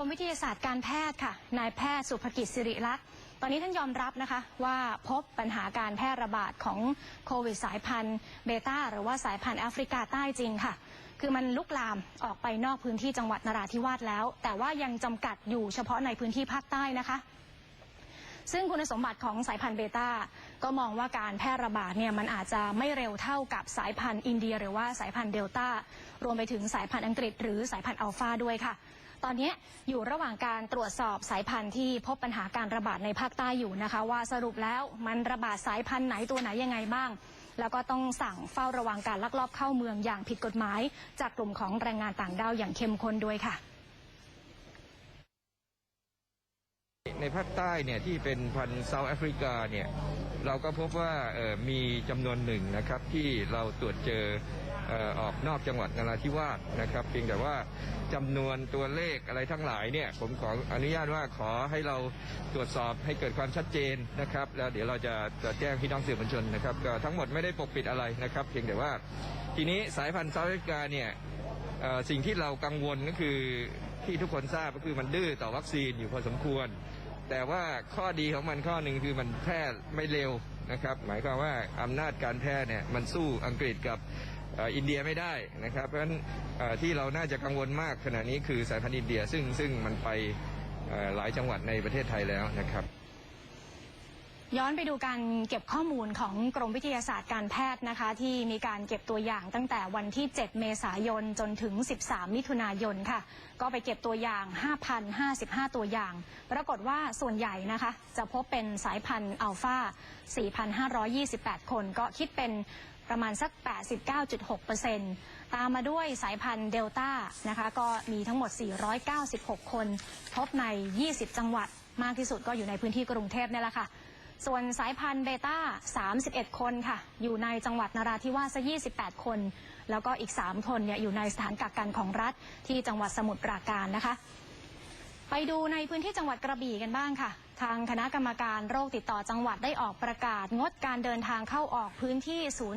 กรมวิทยาศาสตร์การแพทย์ค่ะ นายแพทย์สุภกิจสิริลักษ์ ตอนนี้ท่านยอมรับนะคะว่าพบปัญหาการแพร่ระบาดของโควิดสายพันธุ์เบต้าหรือว่าสายพันธุ์แอฟริกาใต้จริงค่ะ คือมันลุกลามออกไปนอกพื้นที่จังหวัดนราธิวาสแล้ว แต่ว่ายังจำกัดอยู่เฉพาะในพื้นที่ภาคใต้นะคะซึ่งคุณสมบัติของสายพันธุ์เบต้าก็มองว่าการแพร่ระบาดเนี่ยมันอาจจะไม่เร็วเท่ากับสายพันธุ์อินเดีย หรือว่าสายพันธุ์เดลต้ารวมไปถึงสายพันธุ์อังกฤษ หรือสายพันธุ์อัลฟาด้วยค่ะ ตอนนี้อยู่ระหว่างการตรวจสอบสายพันธุ์ที่พบปัญหาการระบาดในภาคใต้อยู่นะคะ ว่าสรุปแล้วมันระบาดสายพันธุ์ไหนตัวไหนยังไงบ้าง แล้วก็ต้องสั่งเฝ้าระวังการลักลอบเข้าเมืองอย่างผิดกฎหมาย จากกลุ่มของแรงงานต่างด้าวอย่างเข้มข้นด้วยค่ะ ในภาคใต้เนี่ยที่เป็นพันธุ์เซาท์แอฟริกาเนี่ยเราก็พบว่ามีจำนวนหนึ่งนะครับที่เราตรวจเจอ ออกนอกจังหวัดนราธิวาสนะครับ เพียงแต่ว่าจำนวนตัวเลขอะไรทั้งหลายเนี่ยผมขออนุญาตว่าขอให้เราตรวจสอบให้เกิดความชัดเจนนะครับ แล้วเดี๋ยวเราจะจะแจ้งพี่น้องสื่อมวลชนนะครับก็ทั้งหมดไม่ได้ปกปิดอะไรนะครับ เพียงแต่ว่าทีนี้สายพันธุ์เซาท์แอฟริกาเนี่ยสิ่งที่เรากังวลก็คือที่ทุกคนทราบก็คือมันดื้อต่อวัคซีนอยู่พอสมควร แต่ว่าข้อดีของมันข้อหนึ่งคือมันแพร่ไม่เร็ว นะครับ หมายความว่าอำนาจการแพทย์เนี่ยมันสู้อังกฤษกับอินเดียไม่ได้นะครับ เพราะฉะนั้นที่เราน่าจะกังวลมากขณะนี้คือสายพันธุ์อินเดียซึ่งซึ่งมันไปหลายจังหวัดในประเทศไทยแล้วนะครับ ย้อนไปดูการเก็บข้อมูลของกรมวิทยาศาสตร์การแพทย์นะคะ ที่มีการเก็บตัวอย่างตั้งแต่วันที่ 7 เมษายนจนถึง 13 มิถุนายนค่ะ ก็ไปเก็บตัวอย่าง 5,055 ตัวอย่าง ปรากฏว่าส่วนใหญ่นะคะ จะพบเป็นสายพันธุ์อัลฟา4,528 คนก็คิดเป็นประมาณสัก 89.6%ตามมาด้วยสายพันธุ์เดลต้านะคะ ก็มีทั้งหมด 496 คน พบใน 20 จังหวัดมากที่สุดก็อยู่ในพื้นที่กรุงเทพนี่แหละค่ะ ส่วนสายพันธุ์เบต้า 31 คนค่ะ อยู่ในจังหวัดนราธิวาส28 คน แล้วก็อีก 3 คนเนี่ยอยู่ในสถานกักกันของรัฐที่จังหวัดสมุทรปราการนะคะ ไปดูในพื้นที่จังหวัดกระบี่กันบ้างค่ะ ทางคณะกรรมการโรคติดต่อจังหวัดได้ออกประกาศงดการเดินทางเข้าออกพื้นที่ศูนย์